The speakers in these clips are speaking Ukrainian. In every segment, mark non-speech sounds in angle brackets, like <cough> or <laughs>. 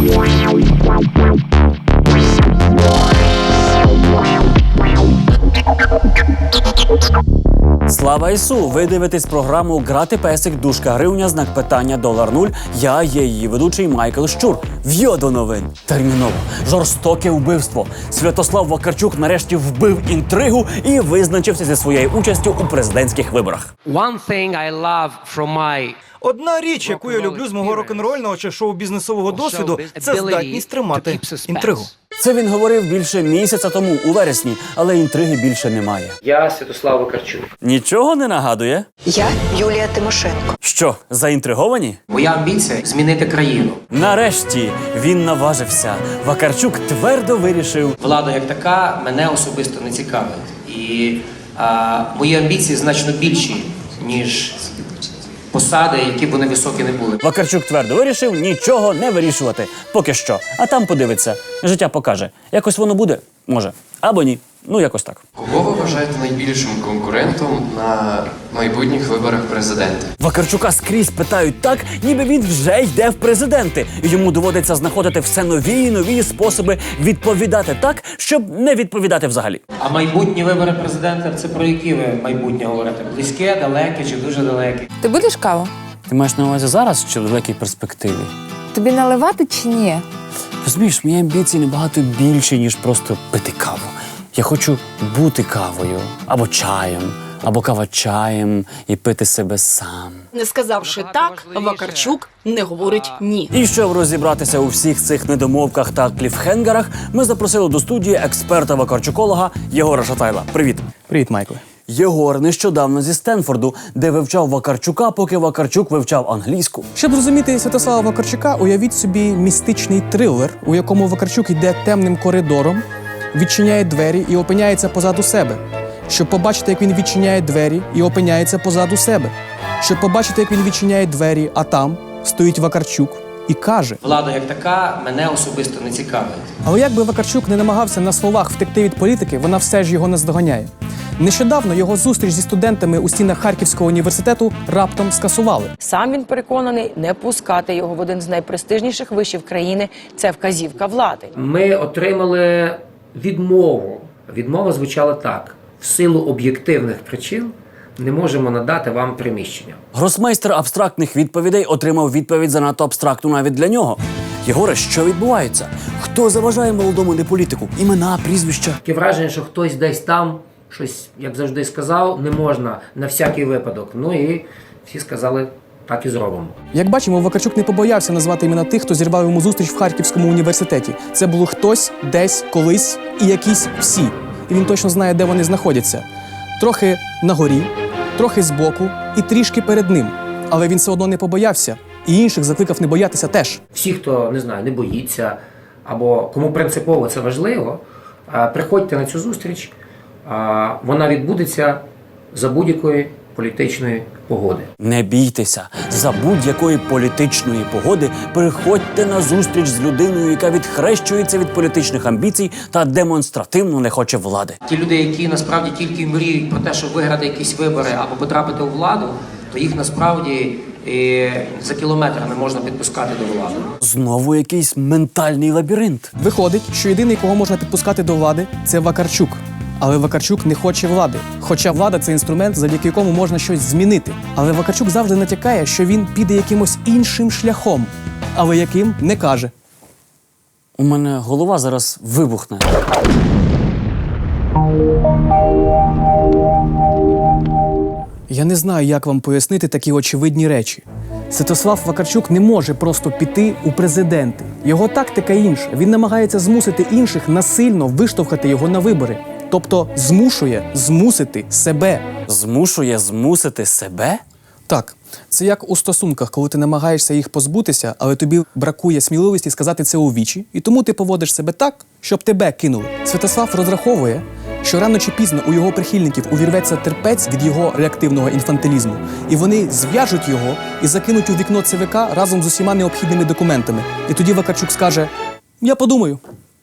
Thank you. Слава Ісу! Ви дивитесь програму Грати песик, дужка гривня, знак питання долар нуль. Я є її ведучий Майкл Щур. В'йо до новин. Терміново. Жорстоке вбивство. Святослав Вакарчук нарешті вбив інтригу і визначився зі своєю участю у президентських виборах. One thing I love from my Одна річ, яку я люблю з мого рок-н-рольного чи шоу-бізнесового досвіду, це здатність тримати інтригу. Це він говорив більше місяця тому, у вересні, але інтриги більше немає. я Святослав Вакарчук. Нічого не нагадує. Я Юлія Тимошенко. Що, заінтриговані? Моя амбіція змінити країну. Нарешті він наважився. Вакарчук твердо вирішив Влада як така мене особисто не цікавить. І а, мої амбіції значно більші, ніж посади, які б вони високі не були. Вакарчук твердо вирішив нічого не вирішувати. Поки що. А там подивиться. Життя покаже. Якось воно буде, може. Або ні. Ну, якось так. Кого ви вважаєте найбільшим конкурентом на майбутніх виборах президента? Вакарчука скрізь питають так, ніби він вже йде в президенти. І Йому доводиться знаходити все нові і нові способи відповідати так, щоб не відповідати взагалі. А майбутні вибори президента це про які ви майбутнє говорите? Близьке, далеке чи дуже далеке? Ти будеш каву? Ти маєш на увазі зараз чи в далекій перспективі? Тобі наливати чи ні? Розумієш, мої амбіції набагато більші, ніж просто пити каву. Я хочу бути кавою або чаєм, або кава чаєм і пити себе сам. Не сказавши так, Вакарчук не говорить ні. І щоб розібратися у всіх цих недомовках та кліфхенгерах, ми запросили до студії експерта вакарчуколога Єгора Шатайла. Привіт. Привіт, Майкле. Єгор нещодавно зі Стенфорду, де вивчав Вакарчука, поки Вакарчук вивчав англійську. Щоб зрозуміти Святослава Вакарчука, уявіть собі містичний трилер, у якому Вакарчук йде темним коридором, відчиняє двері і опиняється позаду себе. Щоб побачити, як він відчиняє двері і опиняється позаду себе. Щоб побачити, як він відчиняє двері, а там стоїть Вакарчук і каже: Влада як така мене особисто не цікавить. Але як би Вакарчук не намагався на словах втекти від політики, вона все ж його наздоганяє. Нещодавно його зустріч зі студентами у стінах Харківського університету раптом скасували. Сам він переконаний, не пускати його в один з найпрестижніших вишів країни це вказівка влади. Ми отримали відмову. Відмова звучала так: в силу об'єктивних причин не можемо надати вам приміщення. Гросмейстер абстрактних відповідей отримав відповідь занадто абстрактну навіть для нього. Єгоре, що відбувається? Хто заважає молодому неполітику? Імена, прізвища? Таке враження, що хтось десь там щось, як завжди сказав, не можна на всякий випадок. Ну і всі сказали, так і зробимо. Як бачимо, Вакарчук не побоявся назвати імена тих, хто зірвав йому зустріч в Харківському університеті. Це було хтось, десь, колись і якісь всі. І він точно знає, де вони знаходяться. Трохи на горі, трохи збоку і трішки перед ним. Але він все одно не побоявся. І інших закликав не боятися теж. Всі, хто не знаю, не боїться або кому принципово це важливо, приходьте на цю зустріч. А, Вона відбудеться за будь-якої політичної погоди. Не бійтеся, за будь-якої політичної погоди приходьте на зустріч з людиною, яка відхрещується від політичних амбіцій та демонстративно не хоче влади. Ті люди, які насправді тільки мріють про те, щоб виграти якісь вибори або потрапити у владу, то їх насправді і за кілометр не можна підпускати до влади. Знову якийсь ментальний лабіринт. Виходить, що єдиний, кого можна підпускати до влади, це Вакарчук. Але Вакарчук не хоче влади. Хоча влада це інструмент, завдяки якому можна щось змінити. Але Вакарчук завжди натякає, що він піде якимось іншим шляхом. Але яким не каже. У мене голова зараз вибухне. Я не знаю, як вам пояснити такі очевидні речі. Святослав Вакарчук не може просто піти у президенти. Його тактика інша. Він намагається змусити інших насильно виштовхати його на вибори. Тобто змушує змусити себе. Змушує змусити себе? Так, це як у стосунках, коли ти намагаєшся їх позбутися, але тобі бракує сміливості сказати це у вічі, і тому ти поводиш себе так, щоб тебе кинули. Святослав розраховує, що рано чи пізно у його прихильників увірветься терпець від його реактивного інфантилізму, і вони зв'яжуть його і закинуть у вікно ЦВК разом з усіма необхідними документами. І тоді Вакарчук скаже: Я подумаю.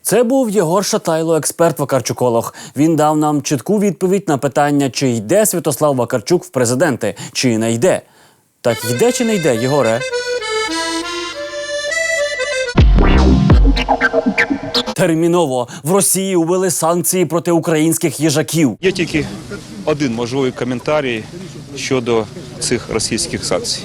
Це був Єгор Шатайло, експерт Вакарчуколог. Він дав нам чітку відповідь на питання, чи йде Святослав Вакарчук в президенти, чи не йде. Так йде чи не йде, Єгоре? Терміново в Росії ввели санкції проти українських їжаків. Є тільки один можливий коментарій щодо цих російських санкцій.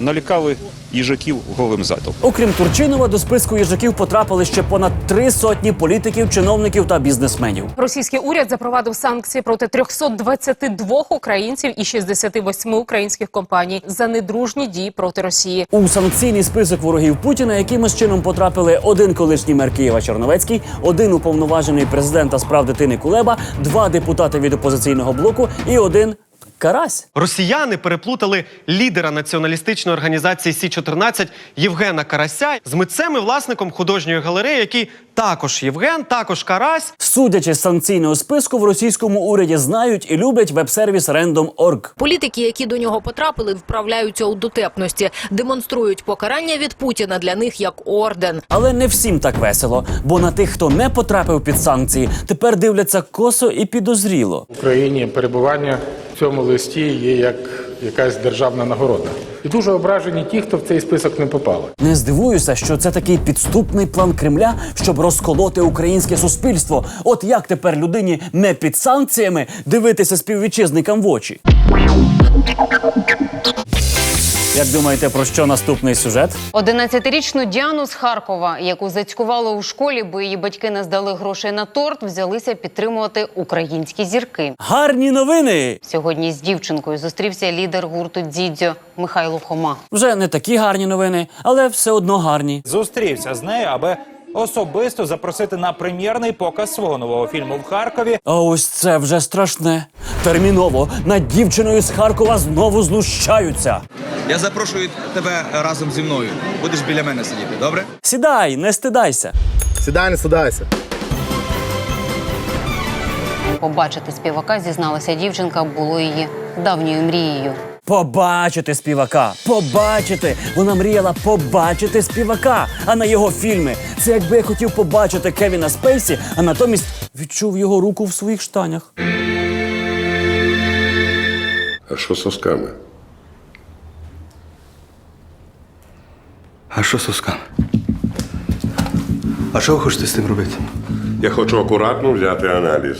Налякали їжаків голим задом. Окрім Турчинова, до списку їжаків потрапили ще понад три сотні політиків, чиновників та бізнесменів. Російський уряд запровадив санкції проти 322 українців і 68 українських компаній за недружні дії проти Росії. У санкційний список ворогів Путіна якимось чином потрапили один колишній мер Києва Черновецький, один уповноважений президента з прав дитини Кулеба, два депутати від опозиційного блоку і один карась. Росіяни переплутали лідера націоналістичної організації Сі 14 Євгена Карася з митцем і власником художньої галереї, який також Євген, також Карась. Судячи з санкційного списку, в російському уряді знають і люблять веб-сервіс Random.org. Політики, які до нього потрапили, вправляються у дотепності, демонструють покарання від Путіна для них як орден. Але не всім так весело, бо на тих, хто не потрапив під санкції, тепер дивляться косо і підозріло. В Україні перебування в цьому листі є як якась державна нагорода. І дуже ображені ті, хто в цей список не попали. Не здивуюся, що це такий підступний план Кремля, щоб розколоти українське суспільство. От як тепер людині не під санкціями дивитися співвітчизникам в очі? Як думаєте, про що наступний сюжет? 11-річну Діану з Харкова, яку зацькували у школі, бо її батьки не здали грошей на торт, взялися підтримувати українські зірки. Гарні новини! Сьогодні з дівчинкою зустрівся лідер гурту Дідзьо Михайло Хома. Вже не такі гарні новини, але все одно гарні. Зустрівся з нею, аби особисто запросити на прем'єрний показ свого нового фільму в Харкові. А ось це вже страшне. Терміново над дівчиною з Харкова знову знущаються. Я запрошую тебе разом зі мною. Будеш біля мене сидіти, добре? Сідай, не стидайся. Сідай, не сідайся. Побачити співака зізналася дівчинка, було її давньою мрією. Побачити співака, побачити. Вона мріяла побачити співака, а не його фільми. Це якби я хотів побачити Кевіна Спейсі, а натомість відчув його руку в своїх штанях. А що з сосками? А що сосками? А що ви хочете з тим робити? Я хочу акуратно взяти аналіз.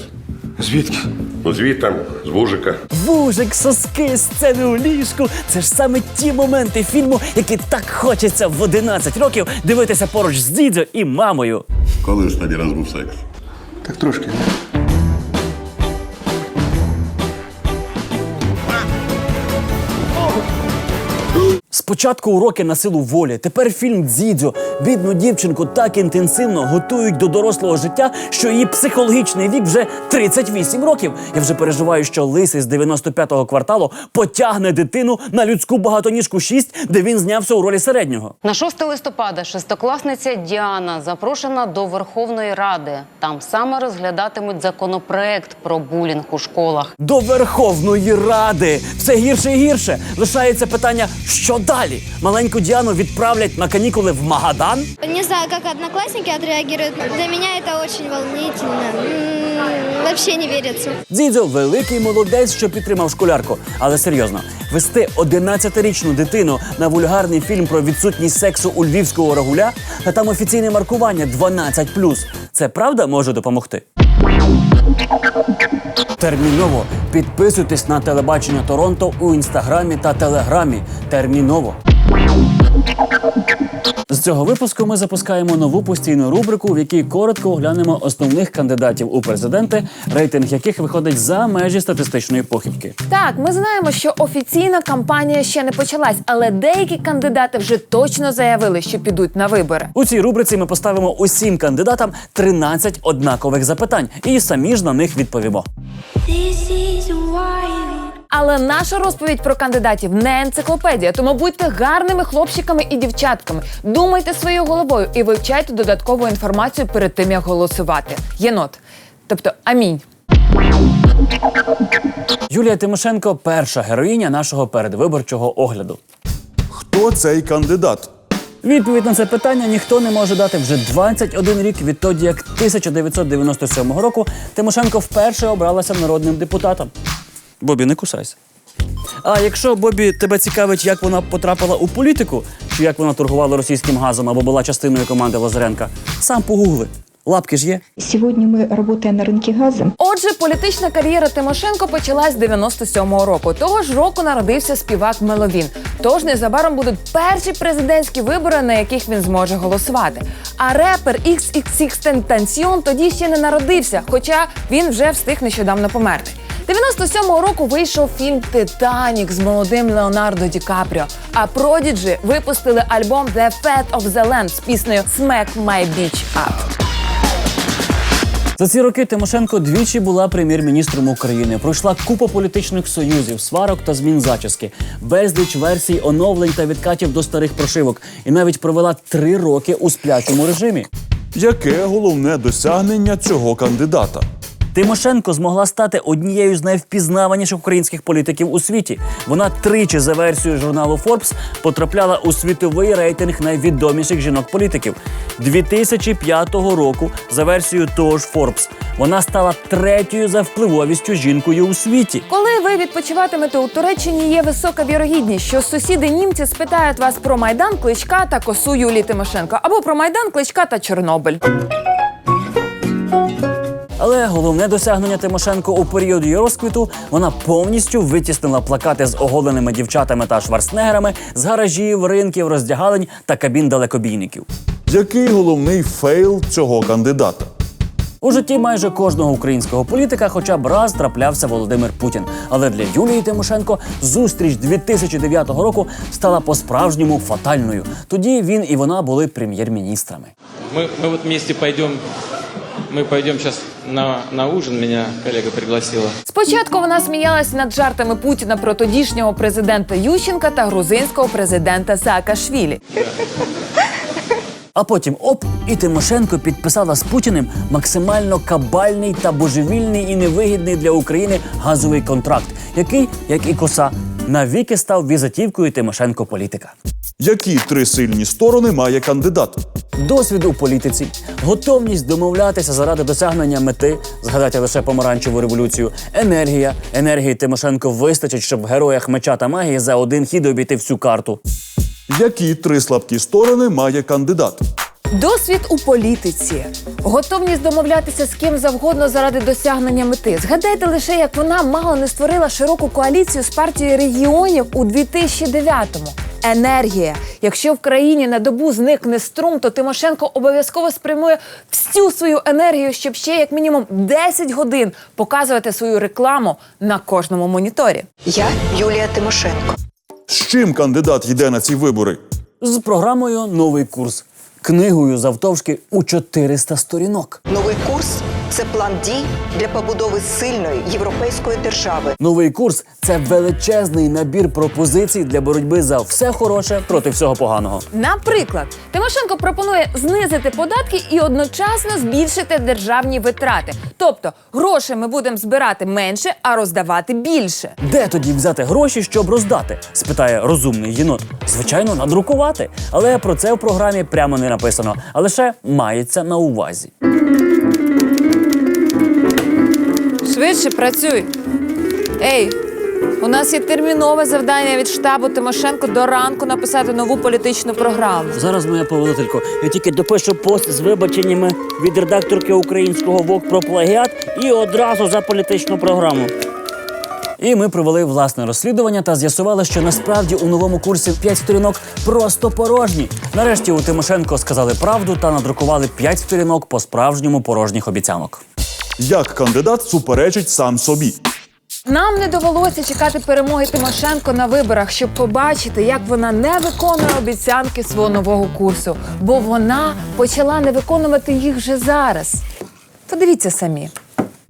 Звідки? Ну, звідти, з вужика. Вужик, соски, сцени у ліжку. Це ж саме ті моменти фільму, які так хочеться в 11 років дивитися поруч з дідзю і мамою. Коли ж раз був секс? Так трошки. Спочатку уроки на силу волі, тепер фільм Дзідзьо. Бідну дівчинку так інтенсивно готують до дорослого життя, що її психологічний вік вже 38 років. Я вже переживаю, що лисий з 95-го кварталу потягне дитину на людську багатоніжку 6, де він знявся у ролі середнього. На 6 листопада шестикласниця Діана запрошена до Верховної Ради. Там саме розглядатимуть законопроект про булінг у школах. До Верховної Ради все гірше і гірше. Лишається питання, що далі? Маленьку Діану відправлять на канікули в Магадан. Не знаю, как одноклассники отреагируют. Для меня это очень волнительно. Вообще не верится. Дзідзьо великий молодець, що підтримав школярку. Але серйозно, вести 11-річну дитину на вульгарний фільм про відсутність сексу у львівського рагуля, та там офіційне маркування 12+. Це правда може допомогти? Терміново підписуйтесь на телебачення Торонто у інстаграмі та телеграмі. Терміново. З цього випуску ми запускаємо нову постійну рубрику, в якій коротко оглянемо основних кандидатів у президенти, рейтинг яких виходить за межі статистичної похибки. Так, ми знаємо, що офіційна кампанія ще не почалась, але деякі кандидати вже точно заявили, що підуть на вибори. У цій рубриці ми поставимо усім кандидатам 13 однакових запитань і самі ж на них відповімо. Але наша розповідь про кандидатів не енциклопедія, тому будьте гарними хлопчиками і дівчатками. Думайте своєю головою і вивчайте додаткову інформацію перед тим, як голосувати. Єнот. Тобто амінь. Юлія Тимошенко перша героїня нашого передвиборчого огляду. Хто цей кандидат? Відповідь на це питання ніхто не може дати вже 21 рік відтоді, як 1997 року Тимошенко вперше обралася народним депутатом. Бобі, не кусайся. А якщо Бобі тебе цікавить, як вона потрапила у політику, чи як вона торгувала російським газом або була частиною команди Лазаренка, сам погугли. Лапки ж є. Сегодня мы, работая на рынке газа, Отже, політична кар'єра Тимошенко почалась з 97-го року. Того ж року народився співак Меловін. Тож незабаром будуть перші президентські вибори, на яких він зможе голосувати. А репер XXX Tentacion тоді ще не народився, хоча він вже встиг нещодавно померти. 97-го року вийшов фільм Титанік з молодим Леонардо Ді Капріо. А Prodigy випустили альбом The Fat of the Land з піснею Smack My Beach Up. За ці роки Тимошенко двічі була прем'єр-міністром України. Пройшла купа політичних союзів, сварок та змін зачіски, безліч версій оновлень та відкатів до старих прошивок, і навіть провела три роки у сплячому режимі. Яке головне досягнення цього кандидата? Тимошенко змогла стати однією з найвпізнаваніших українських політиків у світі. Вона тричі за версією журналу Forbes потрапляла у світовий рейтинг найвідоміших жінок-політиків. 2005 року за версією того ж Forbes вона стала третьою за впливовістю жінкою у світі. Коли ви відпочиватимете у Туреччині, є висока вірогідність, що сусіди німці спитають вас про майдан Кличка та косу Юлії Тимошенко або про майдан Кличка та Чорнобиль. Але головне досягнення Тимошенко у період її розквіту вона повністю витіснила плакати з оголеними дівчатами та шварценеггерами з гаражів, ринків, роздягалень та кабін далекобійників. Який головний фейл цього кандидата? У житті майже кожного українського політика хоча б раз траплявся Володимир Путін. Але для Юлії Тимошенко зустріч 2009 року стала по-справжньому фатальною. Тоді він і вона були прем'єр-міністрами. Мы, мы вот вместе пойдем, мы пойдем сейчас на, на ужин, меня коллега пригласила. Спочатку вона сміялася над жартами Путіна про тодішнього президента Ющенка та грузинського президента Саакашвілі. А потім оп, і Тимошенко підписала з Путіним максимально кабальний та божевільний і невигідний для України газовий контракт, який, як і коса, навіки став візитівкою Тимошенко політика. Які три сильні сторони має кандидат? Досвід у політиці, готовність домовлятися заради досягнення мети, згадайте лише помаранчеву революцію, енергія. Енергії Тимошенко вистачить, щоб в героях меча та магії за один хід обійти всю карту. Які три слабкі сторони має кандидат? Досвід у політиці, готовність домовлятися з ким завгодно заради досягнення мети. Згадайте лише, як вона мало не створила широку коаліцію з партією регіонів у 2009-му. Енергія. Якщо в країні на добу зникне струм, то Тимошенко обов'язково спрямує всю свою енергію, щоб ще як мінімум 10 годин показувати свою рекламу на кожному моніторі. Я Юлія Тимошенко. З чим кандидат йде на ці вибори? З програмою Новий курс, книгою завтовшки у 400 сторінок. Новий курс це план дій для побудови сильної європейської держави. Новий курс це величезний набір пропозицій для боротьби за все хороше проти всього поганого. Наприклад, Тимошенко пропонує знизити податки і одночасно збільшити державні витрати. Тобто гроші ми будемо збирати менше, а роздавати більше. Де тоді взяти гроші, щоб роздати? спитає розумний єнот. Звичайно, надрукувати. Але про це в програмі прямо не написано, а лише мається на увазі. Швидше працюй. Ей, у нас є термінове завдання від штабу Тимошенко до ранку написати нову політичну програму. Зараз моя поводителько. Я тільки допишу пост з вибаченнями від редакторки українського ВОК про плагіат і одразу за політичну програму. І ми провели власне розслідування та з'ясували, що насправді у новому курсі 5 сторінок просто порожні. Нарешті у Тимошенко сказали правду та надрукували 5 сторінок по справжньому порожніх обіцянок. Як кандидат суперечить сам собі? Нам не довелося чекати перемоги Тимошенко на виборах, щоб побачити, як вона не виконує обіцянки свого нового курсу, бо вона почала не виконувати їх вже зараз. Подивіться самі.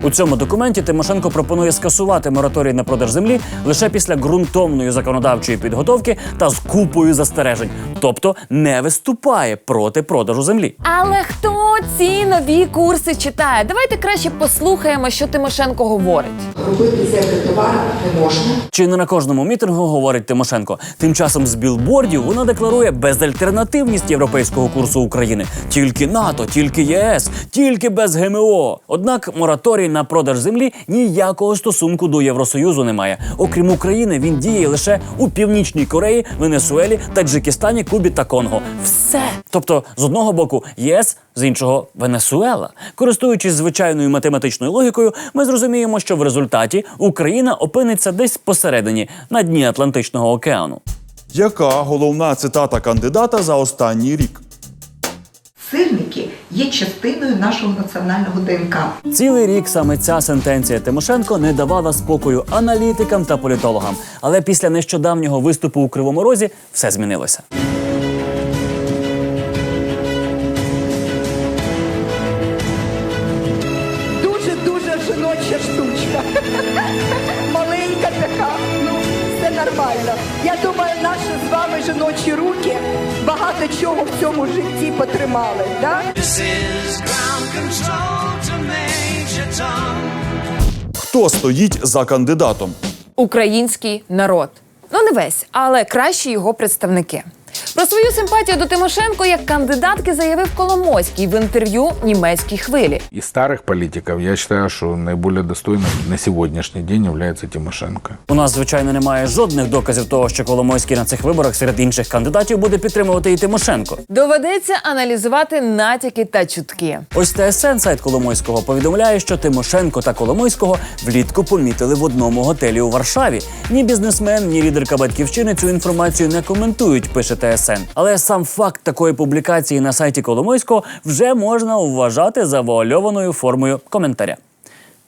У цьому документі Тимошенко пропонує скасувати мораторій на продаж землі лише після ґрунтовної законодавчої підготовки та з купою застережень, тобто не виступає проти продажу землі. Але хто ці нові курси читає? Давайте краще послухаємо, що Тимошенко говорить. Робити це товар не можна. Чи не на кожному мітингу говорить Тимошенко? Тим часом з білбордів вона декларує безальтернативність європейського курсу України. Тільки НАТО, тільки ЄС, тільки без ГМО. Однак мораторій на продаж землі ніякого стосунку до Євросоюзу не має. Окрім України, він діє лише у Північній Кореї, Венесуелі, Таджикистані, Кубі та Конго. Все. Тобто, з одного боку ЄС, з іншого Венесуела. Користуючись звичайною математичною логікою, ми зрозуміємо, що в результаті Україна опиниться десь посередині на дні Атлантичного океану. Яка головна цитата кандидата за останній рік? Сирники є частиною нашого національного ДНК. Цілий рік саме ця сентенція Тимошенко не давала спокою аналітикам та політологам. Але після нещодавнього виступу у Кривому Розі все змінилося. Дуже-дуже жіноча штучка. <laughs> Маленька така, ну все нормально. Я думаю, наші з вами жіночі руки багато чого в цьому житті потримали. Да? Хто стоїть за кандидатом? Український народ. Ну не весь, але кращі його представники. Про свою симпатію до Тимошенко як кандидатки заявив Коломойський в інтерв'ю німецькій хвилі. Из старых политиков я считаю, что наиболее достойным на сегодняшний день является Тимошенко. У нас, звичайно, немає жодних доказів того, що Коломойський на цих виборах серед інших кандидатів буде підтримувати і Тимошенко. Доведеться аналізувати натяки та чутки. Ось ТСН сайт Коломойського повідомляє, що Тимошенко та Коломойського влітку помітили в одному готелі у Варшаві. Ні бізнесмен, ні лідерка батьківщини цю інформацію не коментують, пише ТСН. Але сам факт такої публікації на сайті Коломойського вже можна вважати завуальованою формою коментаря.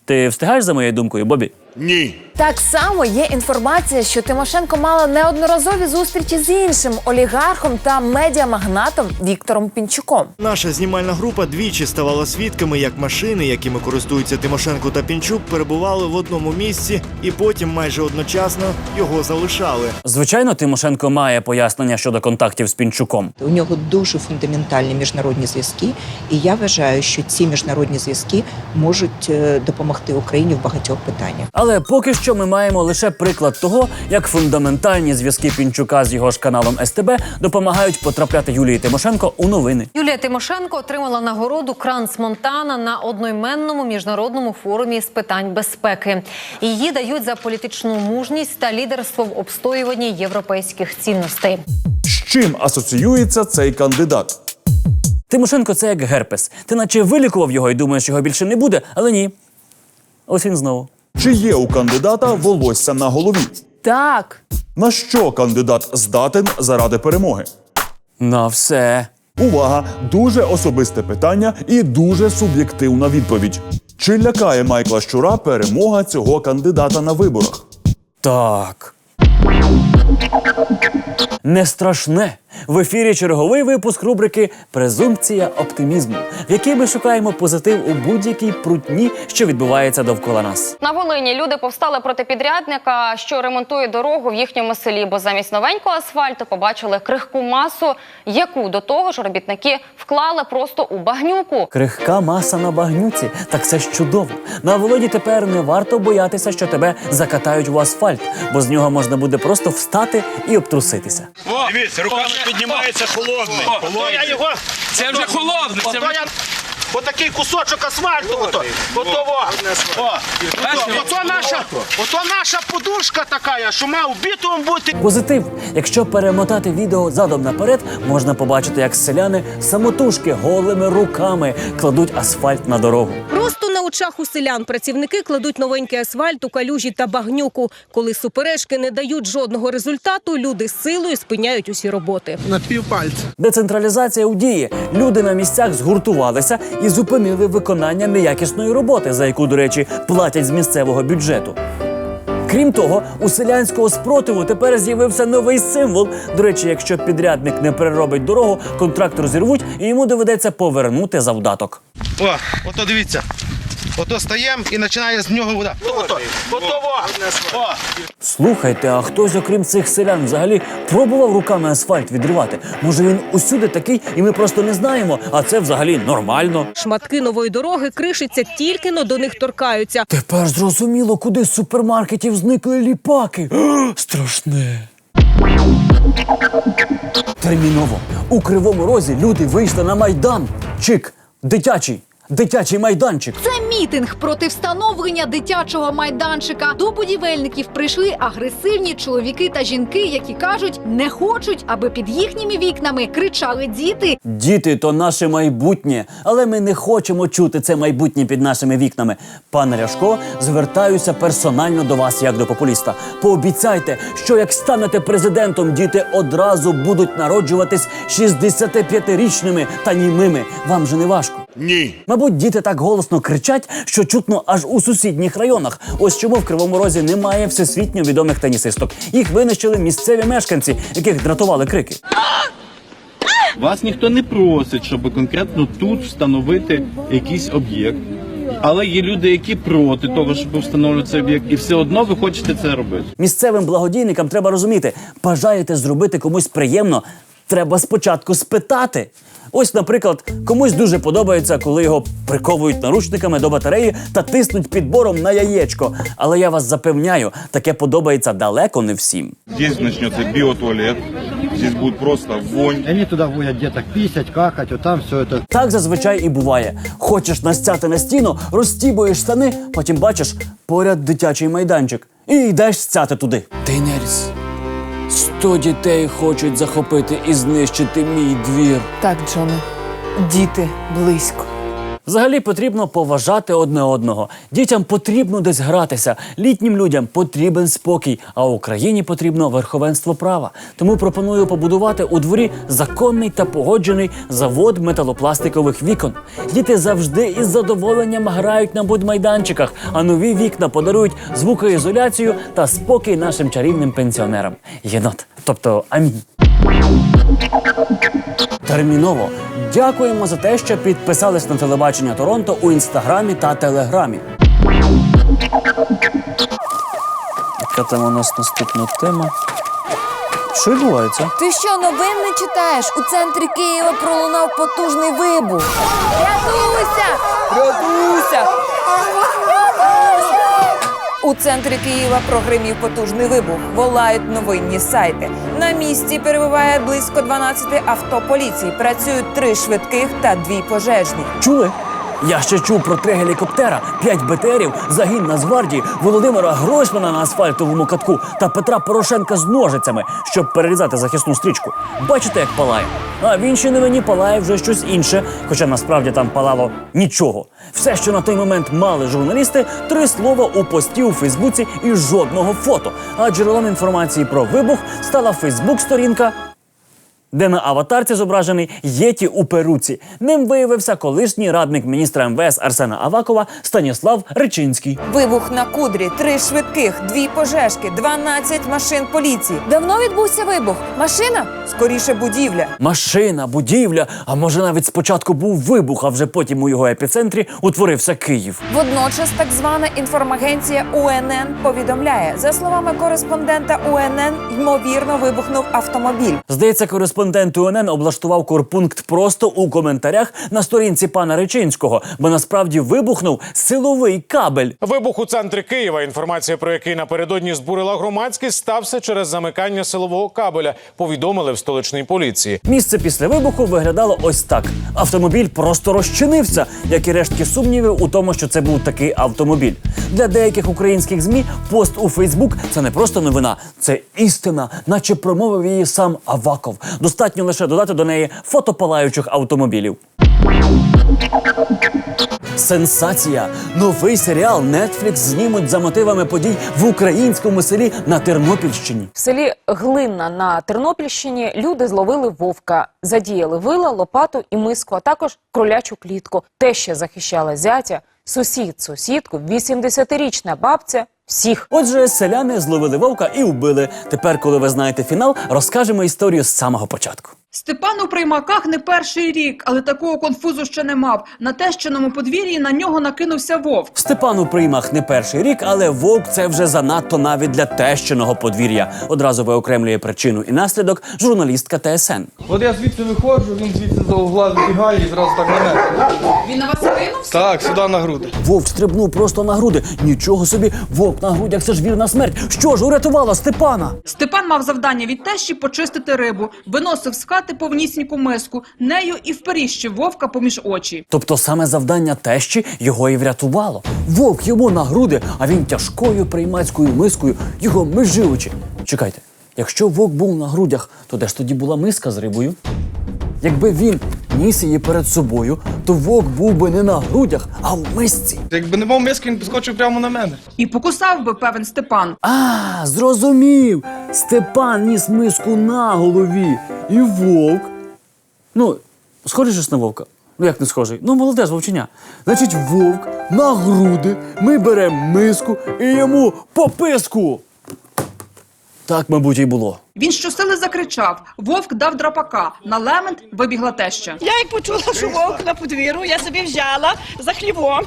Ти встигаєш за моєю думкою, Бобі? Ні. Так само є інформація, що Тимошенко мала неодноразові зустрічі з іншим олігархом та медіамагнатом Віктором Пінчуком. Наша знімальна група двічі ставала свідками, як машини, якими користуються Тимошенко та Пінчук, перебували в одному місці і потім майже одночасно його залишали. Звичайно, Тимошенко має пояснення щодо контактів з Пінчуком. У нього дуже фундаментальні міжнародні зв'язки, і я вважаю, що ці міжнародні зв'язки можуть е, допомогти Україні в багатьох питаннях. Але поки що ми маємо лише приклад того, як фундаментальні зв'язки Пінчука з його ж каналом СТБ допомагають потрапляти Юлії Тимошенко у новини. Юлія Тимошенко отримала нагороду Кранц Монтана на одноіменному міжнародному форумі з питань безпеки. Її дають за політичну мужність та лідерство в обстоюванні європейських цінностей. З чим асоціюється цей кандидат? Тимошенко це як герпес. Ти наче вилікував його і думаєш, його більше не буде, але ні. Ось він знову. Чи є у кандидата волосся на голові? Так. На що кандидат здатен заради перемоги? На все. Увага! Дуже особисте питання і дуже суб'єктивна відповідь. Чи лякає Майкла Щура перемога цього кандидата на виборах? Так. Не страшне. В ефірі черговий випуск рубрики Презумпція оптимізму, в якій ми шукаємо позитив у будь-якій прутні, що відбувається довкола нас. На Волині люди повстали проти підрядника, що ремонтує дорогу в їхньому селі, бо замість новенького асфальту побачили крихку масу, яку до того ж робітники вклали просто у багнюку. Крихка маса на багнюці, так це ж чудово. На Володі тепер не варто боятися, що тебе закатають в асфальт, бо з нього можна буде просто встати і обтруситися. Дивіться, руками піднімається холодний. я його. Це вже холодний, це Ото вже- я отакий кусочок асфальту. Ото, ото, во. О, ото, ото наша, ото наша подушка така, що мав бітум бути. Позитив. Якщо перемотати відео задом наперед, можна побачити, як селяни самотужки голими руками кладуть асфальт на дорогу. Просто на очах у селян працівники кладуть новенький асфальт у калюжі та багнюку. Коли суперечки не дають жодного результату, люди з силою спиняють усі роботи. На півпальця. Децентралізація у дії. Люди на місцях згуртувалися і зупинили виконання неякісної роботи, за яку, до речі, платять з місцевого бюджету. Крім того, у селянського спротиву тепер з'явився новий символ. До речі, якщо підрядник не переробить дорогу, контракт розірвуть і йому доведеться повернути завдаток. О, ото дивіться. Ото стаємо і починає з нього вода. Ото, ото. О. Слухайте, а хтось, окрім цих селян, взагалі пробував руками асфальт відривати? Може він усюди такий, і ми просто не знаємо, а це взагалі нормально. Шматки нової дороги кришиться тільки но до них торкаються. Тепер зрозуміло, куди з супермаркетів зникли ліпаки. <gasps> Страшне. Терміново. У Кривому Розі люди вийшли на майдан. Чик, дитячий, дитячий майданчик. Це мітинг проти встановлення дитячого майданчика. До будівельників прийшли агресивні чоловіки та жінки, які кажуть, не хочуть, аби під їхніми вікнами кричали діти. Діти то наше майбутнє, але ми не хочемо чути це майбутнє під нашими вікнами. Пане Ляшко, звертаюся персонально до вас як до популіста. Пообіцяйте, що як станете президентом, діти одразу будуть народжуватись 65-річними та німими. Вам же не важко. Ні. Мабуть, діти так голосно кричать, що чутно аж у сусідніх районах. Ось чому в Кривому Розі немає всесвітньо відомих тенісисток. Їх винищили місцеві мешканці, яких дратували крики. Вас ніхто не просить, щоб конкретно тут встановити якийсь об'єкт. Але є люди, які проти того, щоб встановлювати цей об'єкт, і все одно ви хочете це робити. Місцевим благодійникам треба розуміти, бажаєте зробити комусь приємно, треба спочатку спитати. Ось, наприклад, комусь дуже подобається, коли його приковують наручниками до батареї та тиснуть підбором на яєчко. Але я вас запевняю, таке подобається далеко не всім. Здесь начнется биотуалет. Здесь будет просто вонь. Они туда будут где-то писать, какать, вот там все это. Так зазвичай і буває. Хочеш настяти на стіну, розтібуєш штани, потім бачиш поряд дитячий майданчик і йдеш стяти туди. Тинерс. Сто дітей хочуть захопити і знищити мій двір. Так, Джоне, діти близько. Взагалі потрібно поважати одне одного. Дітям потрібно десь гратися, літнім людям потрібен спокій, а Україні потрібно верховенство права. Тому пропоную побудувати у дворі законний та погоджений завод металопластикових вікон. Діти завжди із задоволенням грають на будмайданчиках, а нові вікна подарують звукоізоляцію та спокій нашим чарівним пенсіонерам. Єнот, тобто амінь. Терміново дякуємо за те, що підписались на телебачення Торонто у інстаграмі та телеграмі. Яка там у нас наступна тема? Що відбувається? Ти що, новин не читаєш? У центрі Києва пролунав потужний вибух. Рятуйся! Рятуйся! У центрі Києва прогримів потужний вибух. Волають новинні сайти. На місці перебуває близько 12 авто поліції. Працюють три швидких та дві пожежні. Чули? Я ще чув про три гелікоптера, п'ять БТРів, загін Нацгвардії, Володимира Гройсмана на асфальтовому катку та Петра Порошенка з ножицями, щоб перерізати захисну стрічку. Бачите, як палає? А в іншій новині палає вже щось інше, хоча насправді там палало нічого. Все, що на той момент мали журналісти, три слова у пості у Фейсбуці і жодного фото. А джерелом інформації про вибух стала Фейсбук-сторінка де на аватарці зображений Єті у перуці. Ним виявився колишній радник міністра МВС Арсена Авакова Станіслав Речинський. Вибух на кудрі, три швидких, дві пожежки, 12 машин поліції. Давно відбувся вибух. Машина? Скоріше будівля. Машина, будівля, а може навіть спочатку був вибух, а вже потім у його епіцентрі утворився Київ. Водночас так звана інформагенція УНН повідомляє, за словами кореспондента УНН, ймовірно вибухнув автомобіль. Здається, кореспондент УНН облаштував корпункт просто у коментарях на сторінці пана Речинського, бо насправді вибухнув силовий кабель. Вибух у центрі Києва, інформація про який напередодні збурила громадськість, стався через замикання силового кабеля. Повідомили в столичній поліції. Місце після вибуху виглядало ось так: автомобіль просто розчинився, як і рештки сумнівів у тому, що це був такий автомобіль. Для деяких українських змі пост у Фейсбук це не просто новина, це істина, наче промовив її сам Аваков. Достатньо лише додати до неї фото палаючих автомобілів. Сенсація! Новий серіал Netflix знімуть за мотивами подій в українському селі на Тернопільщині. В селі Глинна на Тернопільщині люди зловили вовка, задіяли вила, лопату і миску, а також кролячу клітку. Теща захищала зятя, сусід сусідку, 80-річна бабця. Всіх Отже, селяни зловили вовка і вбили. Тепер, коли ви знаєте фінал, розкажемо історію з самого початку. Степан у приймаках не перший рік, але такого конфузу ще не мав. На тещиному подвір'ї на нього накинувся вовк. Степан у приймах не перший рік, але вовк це вже занадто навіть для тещиного подвір'я. Одразу виокремлює причину і наслідок журналістка ТСН. От я звідси виходжу, він звідси за угла вибігає і зразу так на мене. Він на вас кинувся? Так, сюди на груди. Вовк стрибнув просто на груди. Нічого собі, вовк вовк на грудях це ж вірна смерть. Що ж урятувало Степана? Степан мав завдання від тещі почистити рибу, виносив з хати повнісіньку миску, нею і вперіщив вовка поміж очі. Тобто саме завдання тещі його і врятувало. Вовк йому на груди, а він тяжкою приймацькою мискою його меживучи. Чекайте, якщо вовк був на грудях, то де ж тоді була миска з рибою? Якби він ніс її перед собою, то вовк був би не на грудях, а в мисці. Якби не мав миски, він підскочив прямо на мене. І покусав би певен Степан. А, зрозумів. Степан ніс миску на голові. І вовк. Ну, схожий ж на вовка. Ну як не схожий? Ну, молодець вовченя. Значить, вовк на груди, ми беремо миску і йому по писку. Так, мабуть, і було. Він щосили закричав. Вовк дав драпака. На лемент вибігла теща. Я як почула, що вовк на подвір'ю, я собі взяла за хлівом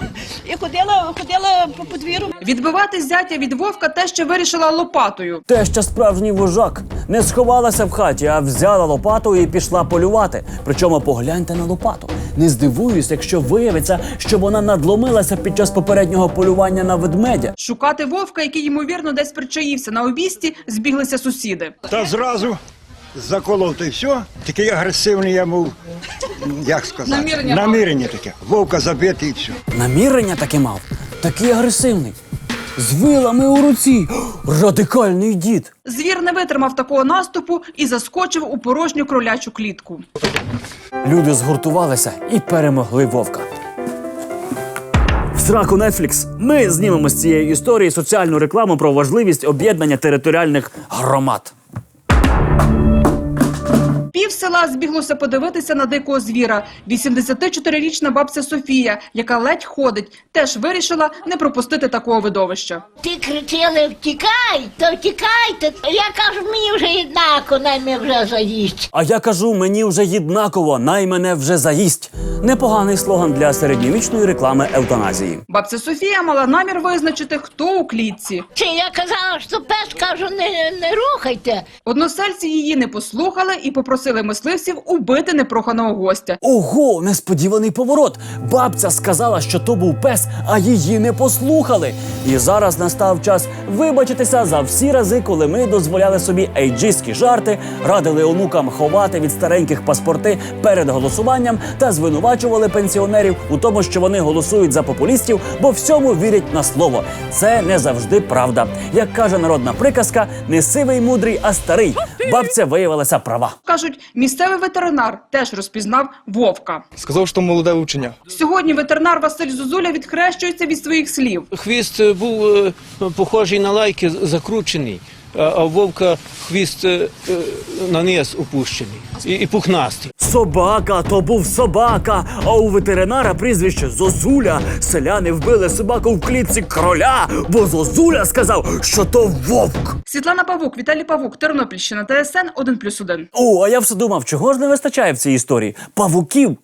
і ходила, ходила по подвір'ю. Відбивати зятя від вовка теща вирішила лопатою. Теща справжній вожак. Не сховалася в хаті, а взяла лопату і пішла полювати. Причому погляньте на лопату. Не здивуюсь, якщо виявиться, що вона надломилася під час попереднього полювання на ведмедя. Шукати вовка, який ймовірно десь причаївся на обісті, збіглися сусіди. Та зразу заколоти все. Такий агресивний я був, як сказати, Намірення намірення таке. Вовка забити і все. Намірення таке мав, такий агресивний. З вилами у руці. Радикальний дід. Звір не витримав такого наступу і заскочив у порожню кролячу клітку. Люди згуртувалися і перемогли вовка. В сраку Netflix ми знімемо з цієї історії соціальну рекламу про важливість об'єднання територіальних громад. Пів села збіглося подивитися на дикого звіра. 84-річна бабця Софія, яка ледь ходить, теж вирішила не пропустити такого видовища. Ти кричали втікай, то втікайте. Я кажу, мені вже однако, най мене вже заїсть. А я кажу, мені вже єднаково, най мене вже заїсть. Непоганий слоган для середньовічної реклами евтаназії. Бабця Софія мала намір визначити, хто у клітці. Чи я казала, що пес кажу, не, не рухайте. Односельці її не послухали і попросили мисливців убити непроханого гостя. Ого, несподіваний поворот. Бабця сказала, що то був пес, а її не послухали. І зараз настав час вибачитися за всі рази, коли ми дозволяли собі ейджистські жарти, радили онукам ховати від стареньких паспорти перед голосуванням та звинувачували пенсіонерів у тому, що вони голосують за популістів, бо всьому вірять на слово. Це не завжди правда. Як каже народна приказка, не сивий мудрий, а старий. Бабця виявилася права. Кажуть, місцевий ветеринар теж розпізнав вовка. Сказав, що молоде учення. Сьогодні ветеринар Василь Зозуля відхрещується від своїх слів. Хвіст був е, похожий на лайки, закручений, а в вовка хвіст е, е, на низ опущений і, і пухнастий. Собака, то був собака. А у ветеринара прізвище Зозуля. Селяни вбили собаку в клітці кроля, бо Зозуля сказав, що то вовк. Світлана Павук, Віталій Павук, Тернопільщина, ТСН 1+,1. О, а я все думав, чого ж не вистачає в цій історії? Павуків.